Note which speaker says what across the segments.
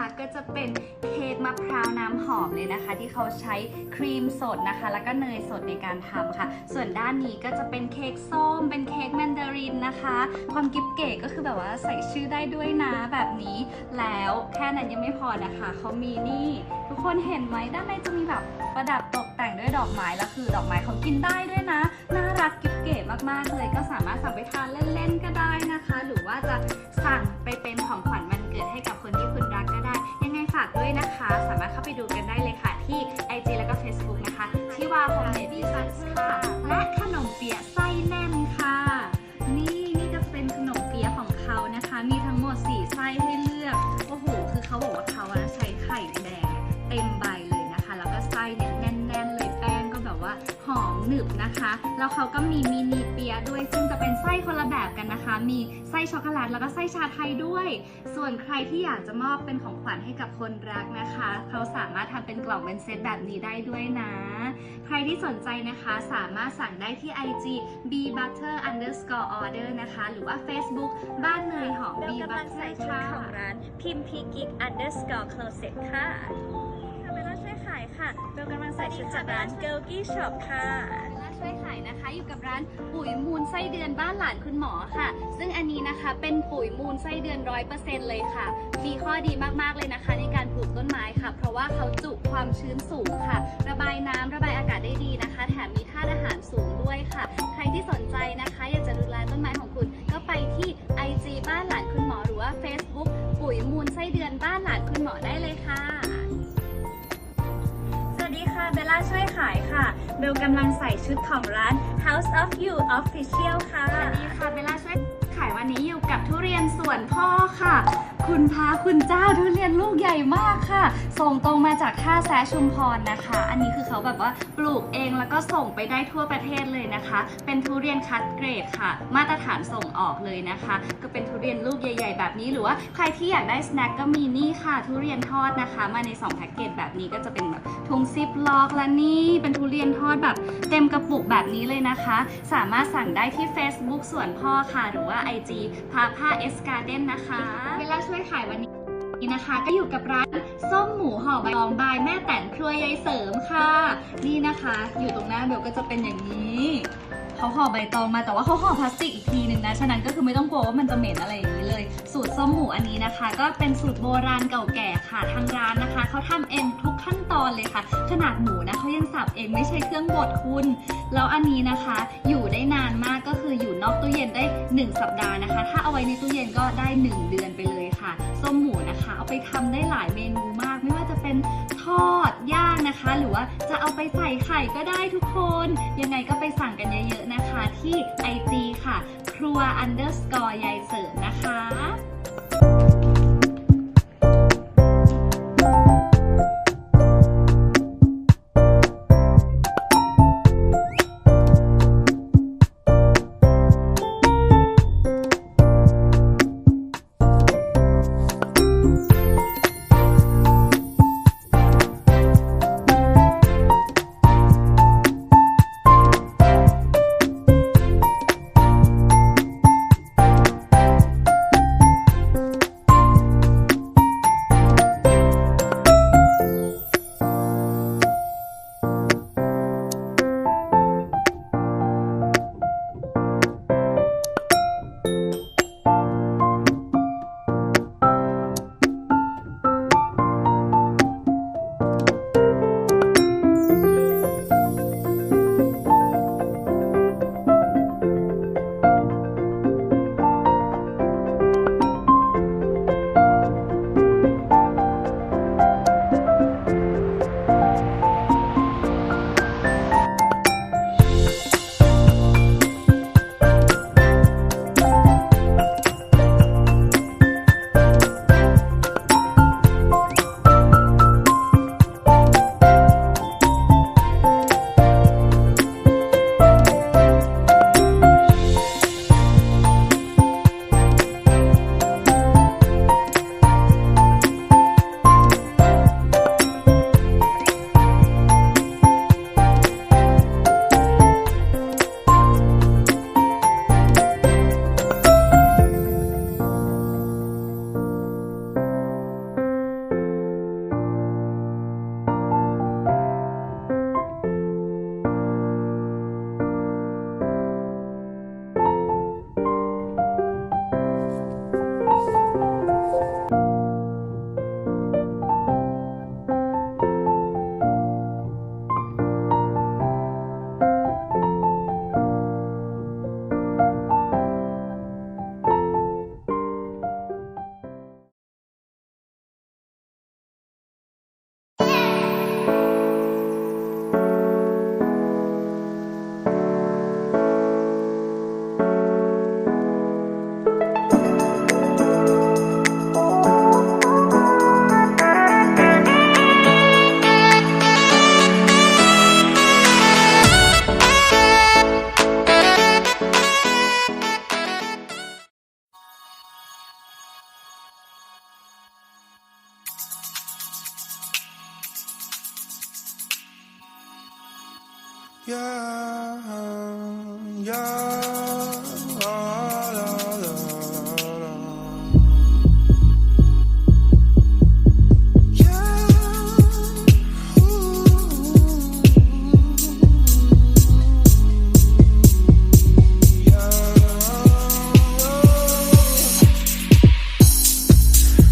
Speaker 1: นะคะก็จะเป็นเค้กมะพร้าวน้ำหอมเลยนะคะ ที่เขาใช้ครีมสดนะคะ แล้วก็เนยสดในการทำค่ะ ส่วนด้านนี้ก็จะเป็นเค้กส้ม เป็นเค้กแมนดารินนะคะ ความกิฟเก๋ก็คือแบบว่าใส่ชื่อได้ด้วยนะแบบนี้ แล้วแค่นั้นยังไม่พอนะคะเขามีนี่ ทุกคนเห็นไหมด้านในจะมีแบบประดับตกแต่งด้วยดอกไม้แล้วคือดอกไม้เขากินได้ด้วยนะน่ารักกิ๊บเก๋มากๆเลย ก็สามารถสั่งไปทานเล่นๆก็ได้นะคะ หรือว่าจะสั่งไปเป็นของ ด้วยนะคะ สามารถเข้าไปดูกันได้เลยค่ะที่ IG แล้วก็ Facebook นะคะที่ว่า Home Made Desserts ค่ะ บนะคะ แล้วเขาก็มีมินิเปียด้วย ซึ่งจะเป็นไส้คนละแบบกันนะคะ มีไส้ช็อกโกแลตแล้วก็ไส้ชาไทยด้วย ส่วนใครที่อยากจะมอบเป็นของขวัญให้กับคนรักนะคะ เขาสามารถทำเป็นกล่องเป็นเซตแบบนี้ได้ด้วยนะ ใครที่สนใจนะคะสามารถสั่งได้ที่ IG b butter underscore order นะคะ หรือว่า Facebook บ้านเนยหอม
Speaker 2: บ
Speaker 1: b
Speaker 2: ลกำลัง
Speaker 1: butter ค่ะ
Speaker 2: ของร้านพิมพ์พีกิก underscore closet ค่ะ ค่ะเบลกำลังใส่ชุดจากร้าน g i r l g y Shop ค่ะ
Speaker 1: และช่วยขายนะคะ อยู่กับร้านปุ๋ยมูลไส้เดือนบ้านหลานคุณหมอค่ะ ซึ่งอันนี้นะคะเป็นปุ๋ยมูลไส้เดือนร้อยเปอร์เซ็นต์เลยค่ะ มีข้อดีมากๆเลยนะคะ ในการปลูกต้นไม้ค่ะ เพราะว่าเขาจุความชื้นสูงค่ะ ระบายน้ำระบายอากาศได้ดีนะคะ แถมมีธาตุอาหารสูงด้วยค่ะ ใครที่สนใจนะคะ อยากจะดูแลต้นไม้ของคุณ ก็ไปที่ IG บ้านหลานคุณหมอหรือว่า Facebook ปุ๋ยมูลไส้เดือนบ้านหลานคุณหมอได้เลยค่ะ
Speaker 2: สวัสดีค่ะ เบลล่าช่วยขายค่ะ เบลกำลังใส่ชุดของร้าน House of You Official ค่ะ
Speaker 1: สวัสดีค่ะ เบลล่าช่วยขายวันนี้อยู่กับทุเรียนสวนพ่อค่ะ คุณพระคุณเจ้าทุเรียนลูกใหญ่มากค่ะ ส่งตรงมาจากท่าแซชุมพรนะคะ อันนี้คือเขาแบบว่าปลูกเองแล้วก็ส่งไปได้ทั่วประเทศเลยนะคะ เป็นทุเรียนคัดเกรดค่ะ มาตรฐานส่งออกเลยนะคะ ก็เป็นทุเรียนลูกใหญ่ ๆ แบบนี้หรือว่าใครที่อยากได้สแน็คก็มีนี่ค่ะ ทุเรียนทอดนะคะ มาใน2แพ็กเกจแบบนี้ก็จะเป็นแบบถุงซิปล็อกและนี่เป็นทุเรียนทอดแบบเต็มกระปุกแบบนี้เลยนะคะ สามารถสั่งได้ที่ Facebook ส่วนพ่อค่ะ หรือว่า IG พาผ้าเอสการ์เด้นนะคะ เวลาช่วยขายวันนี้นะคะก็อยู่กับร้านส้มหมูห่อใบตองบายแม่แต่นครัวยายเสริมค่ะ นี่นะคะ อยู่ตรงหน้าเบลก็จะเป็นอย่างนี้เขาห่อใบตองมาแต่ว่าเขาห่อพลาสติกอีกทีหนึ่งนะฉะนั้นก็คือไม่ต้องกลัวว่ามันจะเหม็นอะไรอย่างนี้เลย สูตรส้มหมูอันนี้นะคะ ก็เป็นสูตรโบราณเก่าแก่ค่ะทางร้านนะคะเขาทำเองทุกขั้นตอนเลยค่ะ ขนาดหมูนะเขายังสับเองไม่ใช่เครื่องบดคุณ แล้วอันนี้นะคะอยู่ ตู้เย็นได้ 1 สัปดาห์นะคะ ถ้าเอาไว้ในตู้เย็นก็ได้ 1 เดือนไปเลยค่ะ ส้มหมูนะคะ เอาไปทำได้หลายเมนูมาก ไม่ว่าจะเป็นทอดย่างนะคะ หรือว่าจะเอาไปใส่ไข่ก็ได้ทุกคน ยังไงก็ไปสั่งกันเยอะๆนะคะที่ IG ค่ะ ครัว underscore ยายเสริมนะคะ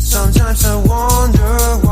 Speaker 3: Sometimes I wonder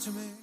Speaker 3: to me.